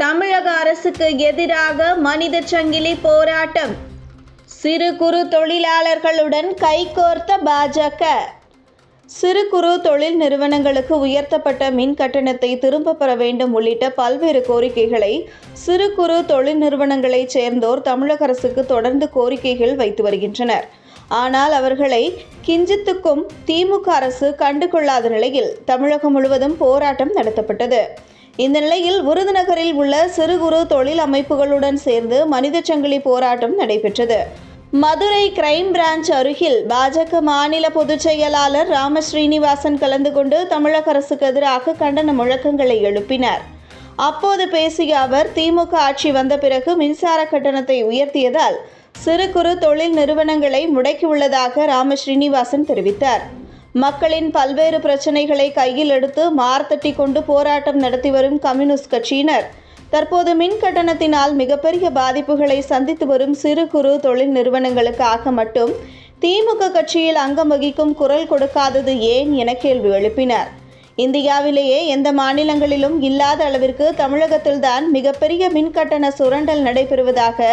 தமிழக அரசுக்கு எதிராக மனித சங்கிலி போராட்டம். சிறு குறு தொழிலாளர்களுடன் கைகோர்த்த பாஜக. சிறு குறு தொழில் நிறுவனங்களுக்கு உயர்த்தப்பட்ட மின் கட்டணத்தை திரும்ப பெற வேண்டும் உள்ளிட்ட பல்வேறு கோரிக்கைகளை சிறு குறு தொழில் நிறுவனங்களைச் சேர்ந்தோர் தமிழக அரசுக்கு தொடர்ந்து கோரிக்கைகள் வைத்து வருகின்றனர். ஆனால் அவர்களை கிஞ்சித்துக்கும் திமுக அரசு கண்டுகொள்ளாத நிலையில் தமிழகம் முழுவதும் போராட்டம் நடத்தப்பட்டது. இந்த நிலையில் விருதுநகரில் உள்ள சிறு குறு தொழில் அமைப்புகளுடன் சேர்ந்து மனித சங்கிலி போராட்டம் நடைபெற்றது. மதுரை கிரைம் பிரான்ச் அருகில் பாஜக மாநில பொதுச் செயலாளர் ராம ஸ்ரீனிவாசன் கலந்து கொண்டு தமிழக அரசுக்கு எதிராக கண்டன முழக்கங்களை எழுப்பினார். அப்போது பேசிய அவர் திமுக ஆட்சி வந்த பிறகு மின்சார கட்டணத்தை உயர்த்தியதால் சிறு குறு தொழில் நிறுவனங்களை முடக்கியுள்ளதாக ராம ஸ்ரீனிவாசன் தெரிவித்தார். மக்களின் பல்வேறு பிரச்சனைகளை கையில் எடுத்து மார்த்தட்டி கொண்டு போராட்டம் நடத்தி வரும் கம்யூனிஸ்ட் கட்சியினர். தற்போது மின் கட்டணத்தினால் மிகப்பெரிய பாதிப்புகளை சந்தித்து வரும் சிறு குறு தொழில் நிறுவனங்களுக்காக மட்டும் திமுக கட்சியில் அங்கம் வகிக்கும் குரல் கொடுக்காதது ஏன் என கேள்வி எழுப்பினர். இந்தியாவிலேயே எந்த மாநிலங்களிலும் இல்லாத அளவிற்கு தமிழகத்தில்தான் மிகப்பெரிய மின் கட்டண சுரண்டல் நடைபெறுவதாக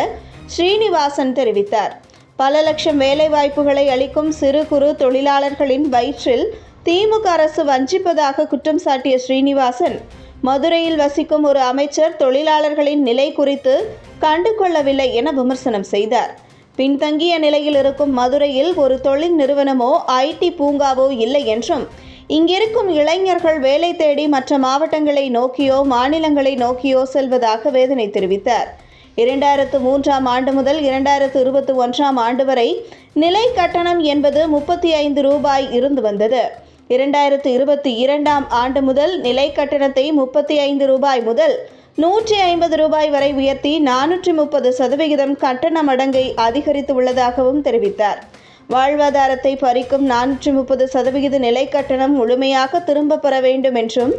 ஸ்ரீனிவாசன் தெரிவித்தார். பல லட்சம் வேலைவாய்ப்புகளை அளிக்கும் சிறு குறு தொழிலாளர்களின் வயிற்றில் திமுக அரசு வஞ்சிப்பதாக குற்றம் சாட்டிய ஸ்ரீனிவாசன். மதுரையில் வசிக்கும் ஒரு அமைச்சர் தொழிலாளர்களின் நிலை குறித்து கண்டு கொள்ளவில்லை என விமர்சனம் செய்தார். பின்தங்கிய நிலையில் இருக்கும் மதுரையில் ஒரு தொழில் நிறுவனமோ ஐடி பூங்காவோ இல்லை என்றும் இங்கிருக்கும் இளைஞர்கள் வேலை தேடி மற்ற மாவட்டங்களை நோக்கியோ மாநிலங்களை நோக்கியோ செல்வதாக வேதனை தெரிவித்தார். இரண்டாயிரத்து மூன்றாம் ஆண்டு முதல் இரண்டாயிரத்து இருபத்தி ஒன்றாம் ஆண்டு வரை நிலை கட்டணம் என்பது முப்பத்தி ஐந்து ரூபாய் இருந்து வந்தது. இரண்டாயிரத்து இருபத்தி இரண்டாம் ஆண்டு முதல் நிலை கட்டணத்தை முப்பத்தி ஐந்து ரூபாய் முதல் நூற்றி ஐம்பது ரூபாய் வரை உயர்த்தி நானூற்றி முப்பது சதவிகிதம் கட்டண மடங்கை அதிகரித்து உள்ளதாகவும் தெரிவித்தார். வாழ்வாதாரத்தை பறிக்கும் நானூற்றி முப்பது சதவிகித நிலை கட்டணம் முழுமையாக திரும்ப பெற வேண்டும் என்றும்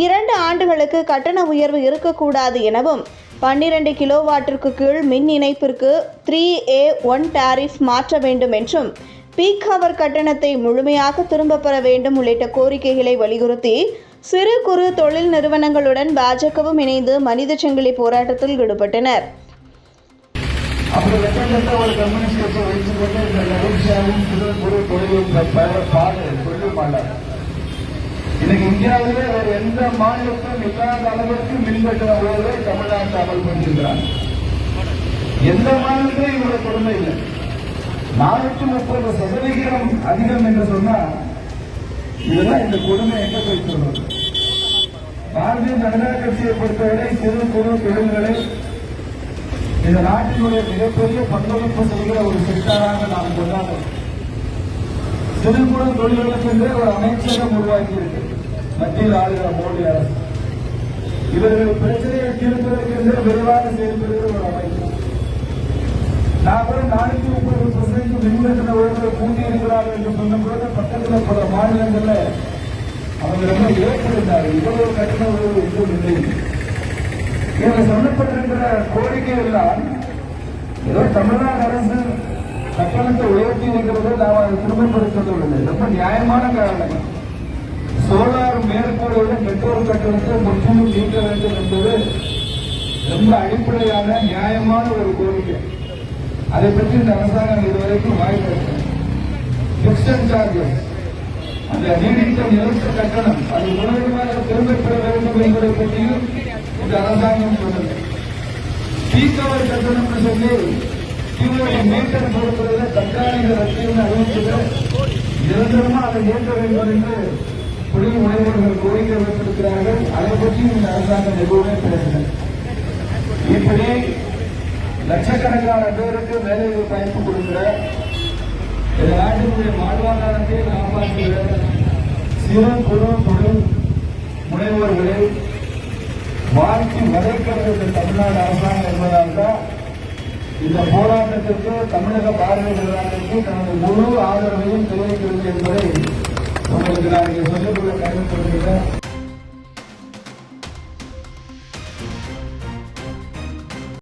இரண்டு ஆண்டுகளுக்கு கட்டண உயர்வு இருக்கக்கூடாது எனவும் பன்னிரண்டு கிலோவாட்டிற்கு கீழ் மின் இணைப்பிற்கு த்ரீ ஏ ஒன் டாரிஃப் மாற்ற வேண்டும் என்றும் பீக் ஹவர் கட்டணத்தை முழுமையாக திரும்ப பெற வேண்டும் உள்ளிட்ட கோரிக்கைகளை வலியுறுத்தி சிறு குறு தொழில் நிறுவனங்களுடன் பாஜகவும் இணைந்து மனித சங்கிலி போராட்டத்தில் ஈடுபட்டனர். அப்படி வெட்டப்பட்ட ஒரு கம்யூனிஸ்ட் கட்சி வைத்துக்கொண்டு இந்த நெடுஞ்சாவும் சிறு குறு தொழிலும் பாடு சொல்ல மாட்டார். இன்னைக்கு இந்தியாவிலே வேறு எந்த மாநிலத்திலும் இல்லாத அளவிற்கு மின்கட்டண உயர்வை தமிழ்நாட்டு அமல் பண்ணியிருக்கிறாங்க எந்த மாநிலத்திலும் இவ்வளவு கொடுமை இல்லை. நானூற்றி முப்பது சதவிகிதம் அதிகம் என்று சொன்னா இதுதான் இந்த கொடுமை எங்க போய் சொல்றது. பாரதிய ஜனதா கட்சியை பொறுத்தவரை சிறு குறு தொழில்களை இந்த நாட்டினுடைய மிகப்பெரிய பங்களிப்பு செய்கிற ஒரு செக்டாராக நாம் கொண்டாடுறோம் சிறு குறு தொழில்களுக்கு என்று ஒரு அமைச்சகம் உருவாக்கி இருக்கு மத்தியில் ஆளுகிற மோடி அரசு. இவர்கள் பிரச்சனையை தீர்ப்பதற்கு என்று விரைவாக செயல்படுகிற ஒரு அமைப்பு. நாங்கள் நானூத்தி முப்பது பர்சன்ட் மின்கட்டண உயர்வை கூட்டி இருக்கிறார்கள் என்று சொன்னபோது பக்கத்தில் பல மாநிலங்களில் அவங்க ரொம்ப ஏற்படுத்தார்கள் இவ்வளவு கட்டண உயர்வு இன்னும் இல்லை. இதில் சொல்லப்பட்டிருக்கிற கோரிக்கை எல்லாம் ஏதோ தமிழ்நாடு அரசு கட்டணத்தை உயர்த்தி வைக்கிறது நாம் அதை திரும்பப்படுத்துவதில்லை ரொம்ப நியாயமான காரணம். சோலார் மேற்கூரையோட பெட்ரோல் கட்டணத்தை முற்றிலும் நீக்க வேண்டும் என்பது ரொம்ப அடிப்படையான நியாயமான ஒரு கோரிக்கை. அதை பற்றி இந்த அரசாங்கம் இதுவரைக்கும் வாய்ப்பு பிக்சன் சார்ஜஸ் அந்த நீடித்த நிறுத்த கட்டணம் அது முழுவதுமாக திரும்பப் பெற வேண்டும் என்பதை பற்றியும் இந்த அரசாங்கம் சொன்னது பீக்கவர் கட்டணம்னு சொல்லி இவருடைய மீட்டர் கொடுப்பதில் தற்காலிக ரசிகர்கள் அறிவித்தது நிரந்தரமா அதை ஏற்க வேண்டும் என்று குடிய முனைவர்கள் கோரிக்கை வைத்திருக்கிறார்கள். அதை பற்றி இந்த அரசாங்கம் எதுவுமே பேசல. இப்படி லட்சக்கணக்கான பேருக்கு வேலை வாய்ப்பு கொடுக்கிற இந்த நாட்டினுடைய வாழ்வாதாரத்தை காப்பாற்றுகிற சிறு குறு தொழில் முனைவோர்களை வாழ்க்கை வதைக்கிறது தமிழ்நாடு அரசாங்கம் என்பதால் தான் இந்த போராட்டத்திற்கு தமிழக பாரதிய ஜனதாவிற்கு தனது முழு ஆதரவையும் தெரிவிக்கிறது என்பதை உங்களுக்கு நான் இங்கே சொல்லிக் கருத்து கடமைப்படுகிறேன்